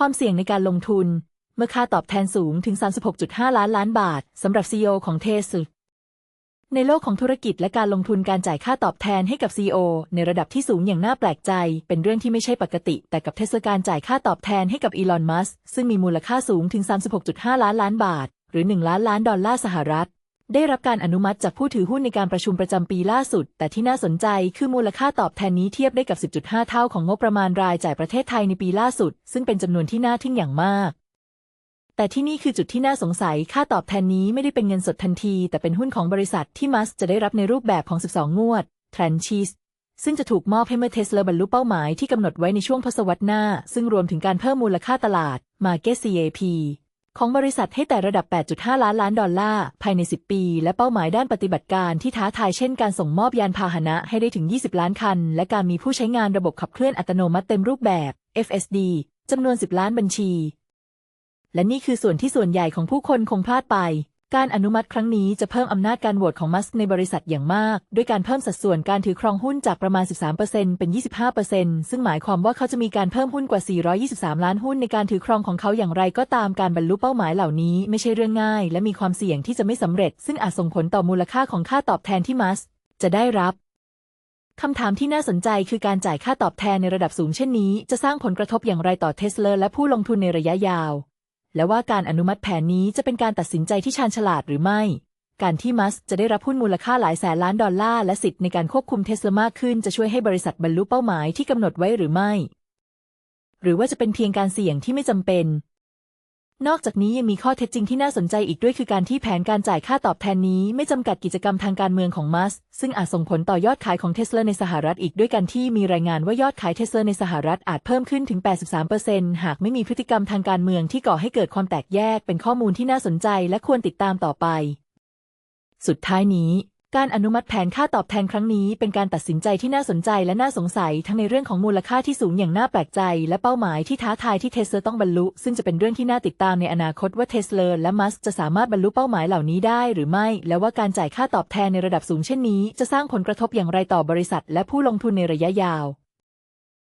ความเสี่ยงในการลงทุน เมื่อค่าตอบแทนสูงถึง 36.5 ล้านล้านบาทสำหรับ CEO ของเทสในโลกของธุรกิจและการลงทุนการจ่ายค่าตอบแทนให้กับ CEO ในระดับที่สูงอย่างน่าแปลกใจ เป็นเรื่องที่ไม่ใช่ปกติ แต่กับเทสการจ่ายค่าตอบแทนให้กับอีลอน มัสซึ่งมีมูลค่าสูงถึง 36.5 ล้านล้านบาท หรือ 1 ล้านล้านดอลลาร์สหรัฐ ได้รับการอนุมัติจากผู้ถือหุ้นในการประชุมประจำปีล่าสุด แต่ที่น่าสนใจคือมูลค่าตอบแทนนี้เทียบได้กับ 10.5 เท่าของงบประมาณรายจ่ายประเทศไทยในปีล่าสุด ซึ่งเป็นจำนวนที่น่าทึ่งอย่างมาก แต่ที่นี่คือจุดที่น่าสงสัย ค่าตอบแทนนี้ไม่ได้เป็นเงินสดทันที แต่เป็นหุ้นของบริษัทที่มัสจะได้รับในรูปแบบของ 12 งวดทรนชีสซึ่งจะถูกมอบให้เมื่อเทสลาบรรลุเป้าหมายที่กำหนดไว้ในช่วงทศวรรษหน้า ซึ่งรวมถึงการเพิ่มมูลค่าตลาด Market CAP ของบริษัทให้แต่ระดับ 8.5 ล้านล้านดอลลาร์ ภายใน 10 ปี และเป้าหมายด้านปฏิบัติการที่ท้าทายเช่นการส่งมอบยานพาหนะให้ได้ถึง 20 ล้านคัน และการมีผู้ใช้งานระบบขับเคลื่อนอัตโนมัติเต็มรูปแบบ FSD จำนวน 10 ล้านบัญชี และนี่คือส่วนที่ส่วนใหญ่ของผู้คนคงพลาดไป การอนุมัติครั้งนี้จะเพิ่มอำนาจการโหวตของมัสในบริษัทอย่างมาก ด้วยการเพิ่มสัดส่วนการถือครองหุ้นจากประมาณ 13%เป็น 25%ซึ่งหมายความว่าเขาจะมีการเพิ่มหุ้นกว่า 423 ล้านหุ้นในการถือครองของเขาอย่างไรก็ตามการบรรลุเป้าหมายเหล่านี้ไม่ใช่เรื่องง่าย และมีความเสี่ยงที่จะไม่สำเร็จ ซึ่งอาจส่งผลต่อมูลค่าของค่าตอบแทนที่มัสจะได้รับคำถามที่น่าสนใจคือการจ่ายค่าตอบแทนในระดับสูงเช่นนี้ จะสร้างผลกระทบอย่างไรต่อเทสลาและผู้ลงทุนในระยะยาว และว่าการอนุมัติแผนนี้จะเป็นการตัดสินใจที่ชาญฉลาดหรือไม่ การที่มัสจะได้รับหุ้นมูลค่าหลายแสนล้านดอลลาร์และสิทธิ์ในการควบคุมเทสลามากขึ้นจะช่วยให้บริษัทบรรลุเป้าหมายที่กำหนดไว้หรือไม่ หรือว่าจะเป็นเพียงการเสี่ยงที่ไม่จำเป็น นอกจากนี้ยังมีข้อเท็จจริงที่น่าสนใจอีกด้วยคือการที่แผนการจ่ายค่าตอบแทนนี้ไม่จำกัดกิจกรรมทางการเมืองของมัสก์ซึ่งอาจส่งผลต่อยอดขายของเทสลาในสหรัฐอีกด้วยกันที่มีรายงานว่ายอดขายเทสลาในสหรัฐอาจเพิ่มขึ้นถึง 83%หากไม่มีพฤติกรรมทางการเมืองที่ก่อให้เกิดความแตกแยกเป็นข้อมูลที่น่าสนใจและควรติดตามต่อไป สุดท้ายนี้ การอนุมัติแผนค่าตอบแทนครั้งนี้เป็นการตัดสินใจที่น่าสนใจและน่าสงสัยทั้งในเรื่องของมูลค่าที่สูงอย่างน่าแปลกใจ และเป้าหมายที่ท้าทายที่เทสเลาต้องบรรลุ ซึ่งจะเป็นเรื่องที่น่าติดตามในอนาคตว่าเทสเลาและมัสจะสามารถบรรลุเป้าหมายเหล่านี้ได้หรือไม่ และว่าการจ่ายค่าตอบแทนในระดับสูงเช่นนี้ จะสร้างผลกระทบอย่างไรต่อบริษัท และผู้ลงทุนในระยะยาว